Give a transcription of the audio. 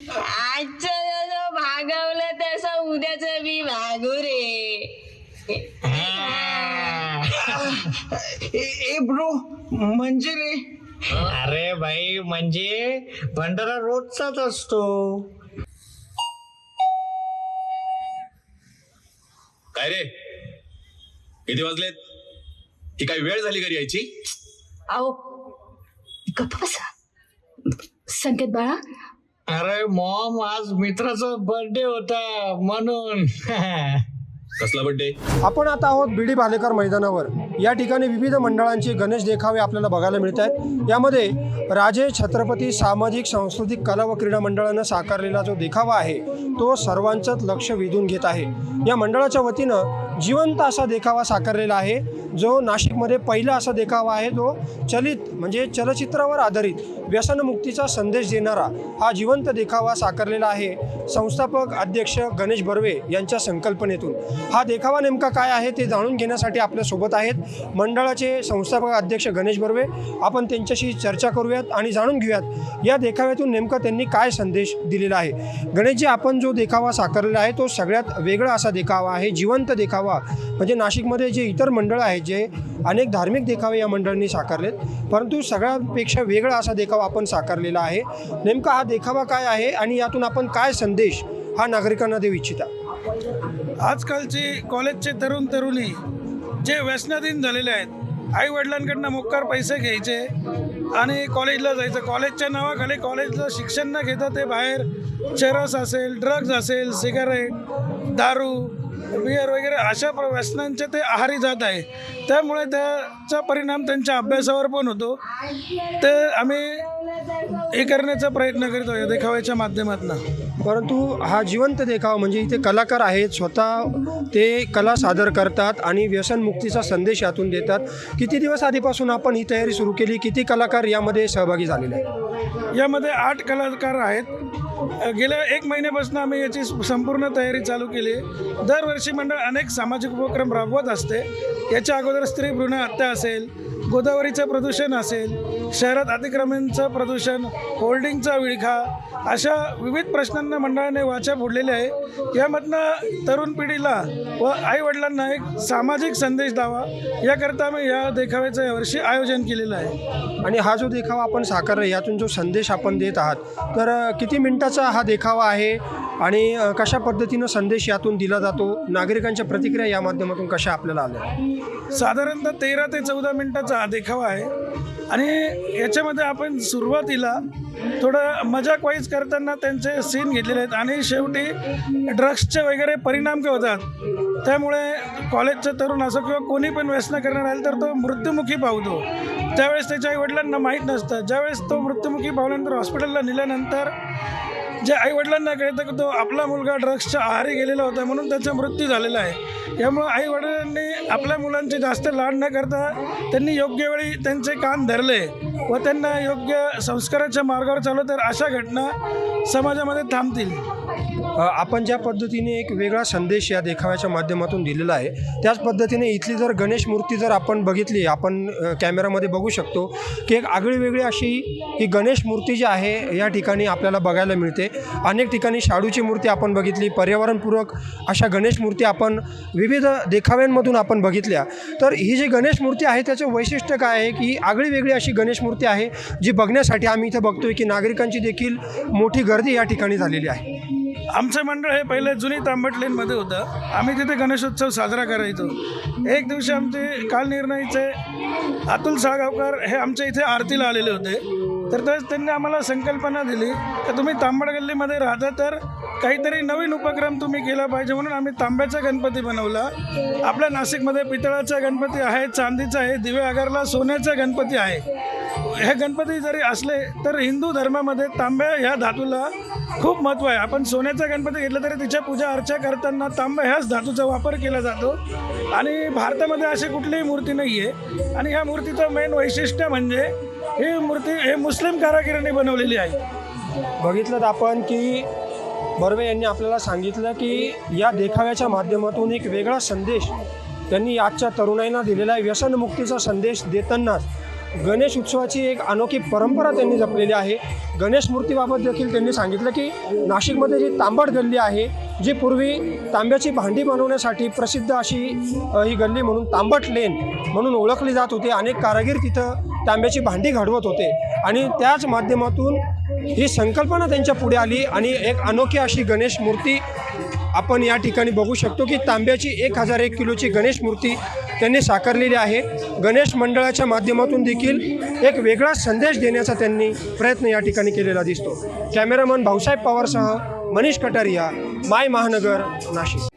आजचं जसं भागवलं तसं उद्याचं बी भागू रे. ए ब्रो म्हणजे रे? अरे भाई म्हणजे भंडारा रोजचाच असतो. काय रे? किती वाजलेत? ही काय वेळ झाली घरी यायची? अहो गप्प बसा. संकेत बाळा अरे मॉम आज मित्राचा बर्थडे होता म्हणून. कसला बड्डे आपण आता आहोत बीडी भालेकर मैदानावर. या ठिकाणी विविध मंडळांचे गणेश देखावे आपल्याला बघायला मिळत आहेत. यामध्ये राजे छत्रपती सामाजिक सांस्कृतिक कला व क्रीडा मंडळानं साकारलेला जो देखावा आहे तो सर्वांचंच लक्ष वेधून घेत आहे. या मंडळाच्या वतीनं जिवंत असा देखावा साकारलेला आहे. जो नाशिकमध्ये पहिला असा देखावा आहे जो चलित म्हणजे चलचित्रावर आधारित व्यसनमुक्तीचा संदेश देणारा हा जिवंत देखावा साकारलेला आहे. संस्थापक अध्यक्ष गणेश बर्वे यांच्या संकल्पनेतून. हा देखावा नेमका काय आहे ते जाणून घेण्यासाठी आपल्यासोबत आहेत मंडळाचे संस्थापक अध्यक्ष गणेश बर्वे. आपण त्यांच्याशी चर्चा करूयात आणि जाणून घेऊयात या देखाव्यातून नेमका त्यांनी काय संदेश दिलेला आहे. गणेशजी आपण जो देखावा साकारलेला आहे तो सगळ्यात वेगळा असा देखावा आहे जिवंत देखावा म्हणजे नाशिकमध्ये जे इतर मंडळ आहेत जे अनेक धार्मिक देखावे या मंडळांनी साकारलेत परंतु सगळ्यापेक्षा वेगळा असा देखावा आपण साकारलेला आहे. नेमका हा देखावा काय आहे आणि यातून आपण काय संदेश हा नागरिकांना देऊ इच्छिता? आजकालचे कॉलेजचे तरुण तरुणी जे व्यसनाधीन झालेले आहेत आई वडिलांकडनं मोक्कार पैसे घ्यायचे आणि कॉलेजला जायचं. कॉलेजच्या नावाखाली कॉलेजला शिक्षण न घेता ते बाहेर चरस असेल ड्रग्ज असेल सिगारेट दारू बियर वगैरे अशा प्र व्यसनांचे ते आहारी जात आहे. त्यामुळे त्याचा परिणाम त्यांच्या अभ्यासावर पण होतो. ते आम्ही हे करण्याचा प्रयत्न करतो या देखाव्याच्या माध्यमातून. परंतु हा जिवंत देखावा म्हणजे इथे कलाकार आहेत स्वतः ते कला सादर करतात आणि व्यसनमुक्तीचा संदेश यातून देतात. किती दिवस आधीपासून आपण ही तयारी सुरू केली? किती कलाकार यामध्ये सहभागी झालेले आहेत? यामध्ये आठ कलाकार आहेत. गेल्या एक महिन्यापासून आम्ही याची संपूर्ण तयारी चालू केली. दरवर्षी मंडळ अनेक सामाजिक उपक्रम राबवत असते. याच्या अगोदर स्त्री भ्रूण हत्या असेल गोदावरीचं प्रदूषण असेल शहरात अतिक्रमणाचं प्रदूषण होल्डिंगचा विळखा अशा विविध प्रश्नांना मंडळाने वाचा फोडलेली आहे. यामधनं तरुण पिढीला व आईवडिलांना एक सामाजिक संदेश द्यावा. याकरता आम्ही या देखाव्याचं यावर्षी आयोजन केलेलं आहे. आणि हा जो देखावा आपण साकारला यातून जो संदेश आपण देत आहात तर किती मिनिटाचा हा देखावा आहे आणि कशा पद्धतीनं संदेश यातून दिला जातो? नागरिकांच्या प्रतिक्रिया या माध्यमातून कशा आपल्याला आल्या? साधारणतः तेरा ते चौदा मिनिटाचा हा देखावा आहे. आणि याच्यामध्ये आपण सुरुवातीला थोडं मजाक वाईज करताना त्यांचे सीन घेतलेले आहेत आणि शेवटी ड्रग्सचे वगैरे परिणाम काय होतात? त्यामुळे कॉलेजचं तरुण असो किंवा कोणी पण व्यसन करणार राहील तर तो मृत्युमुखी पावतो. त्यावेळेस त्याच्या आईवडिलांना माहीत नसतं. ज्यावेळेस तो मृत्युमुखी पावल्यानंतर हॉस्पिटलला नेल्यानंतर जे आईवडिलांना कळतं की तो आपला मुलगा ड्रग्सच्या आहारी गेलेला होता म्हणून त्याचा मृत्यू झालेला आहे. यामुळं आईवडिलांनी आपल्या मुलांचे जास्त लाड न करता त्यांनी योग्य वेळी त्यांचे कान धरले व त्यांना योग्य संस्काराच्या मार्गावर चालवलं तर अशा घटना समाजामध्ये थांबतील. आपण ज्या पद्धतीने एक वेगळा संदेश या देखाव्याच्या माध्यमातून दिलेला आहे त्याच पद्धतीने इथली जर गणेश मूर्ती जर आपण बघितली आपण कॅमेरामध्ये बघू शकतो की एक आगळी वेगळी अशी ही गणेश मूर्ती जी आहे या ठिकाणी आपल्याला बघायला मिळते. अनेक ठिकाणी शाडूची मूर्ती आपण बघितली पर्यावरणपूरक अशा गणेश मूर्ती आपण विविध देखाव्यांमधून आपण बघितल्या. तर ही जी गणेश मूर्ती आहे त्याचं वैशिष्ट्य काय आहे की आगळी वेगळी अशी गणेश मूर्ती आहे जी बघण्यासाठी आम्ही इथं बघतोय की नागरिकांची देखील मोठी गर्दी या ठिकाणी झालेली आहे. आमचं मंडळ हे पहिले जुनी तांबटलेनमध्ये होतं. आम्ही तिथे गणेशोत्सव साजरा करायचो. एक दिवशी आमचे कालनिर्णयचे अतुल सागावकर हे आमच्या इथे आरतीला आलेले होते. तर त्यावेळेस त्यांनी आम्हाला संकल्पना दिली की तुम्ही तांबड गल्लीमध्ये राहता तर काहीतरी नवीन उपक्रम तुम्ही केला पाहिजे म्हणून आम्ही तांब्याचा गणपती बनवला. आपल्या नाशिकमध्ये पितळाचा गणपती आहे चांदीचा आहे दिवे आगारला सोन्याचा गणपती आहे. हे गणपती जरी असले तर हिंदू धर्मामध्ये तांब्या ह्या धातूला खूप महत्त्व आहे. आपण सोन्याचा गणपती घेतला तरी तिच्या पूजा अर्चा करताना तांब्या ह्याच धातूचा वापर केला जातो. आणि भारतामध्ये अशी कुठलीही मूर्ती नाही आहे आणि ह्या मूर्तीचं मेन वैशिष्ट्य म्हणजे ही मूर्ती हे मुस्लिम कारागिरांनी बनवलेली आहे. बघितलं आपण की बर्वे यांनी आपल्याला सांगितलं की या देखाव्याच्या माध्यमातून एक वेगळा संदेश त्यांनी आजच्या तरुणाईंना दिलेला आहे. व्यसनमुक्तीचा संदेश देतानाच गणेश उत्सवाची एक अनोखी परंपरा त्यांनी जपलेली आहे. गणेश मूर्तीबाबत देखील त्यांनी सांगितलं की नाशिकमध्ये जी तांबट गल्ली आहे जी पूर्वी तांब्याची भांडी बनवण्यासाठी प्रसिद्ध अशी ही गल्ली म्हणून तांबट लेन म्हणून ओळखली जात होती. अनेक कारागीर तिथं तांब्याची भांडी घडवत होते. आणि त्याच माध्यमातून ही संकल्पना त्यांच्या पुढे आली आणि एक अनोखी अशी गणेश मूर्ती आपण या ठिकाणी बघू शकतो की तांब्याची एक हजार एक किलोची गणेश मूर्ती त्यांनी साकारलेली आहे. गणेश मंडळाच्या माध्यमातून देखील एक वेगळा संदेश देण्याचा त्यांनी प्रयत्न या ठिकाणी केलेला दिसतो. कॅमेरामन भाऊसाहेब पवारसह मनीष कटारिया माय महानगर नाशिक.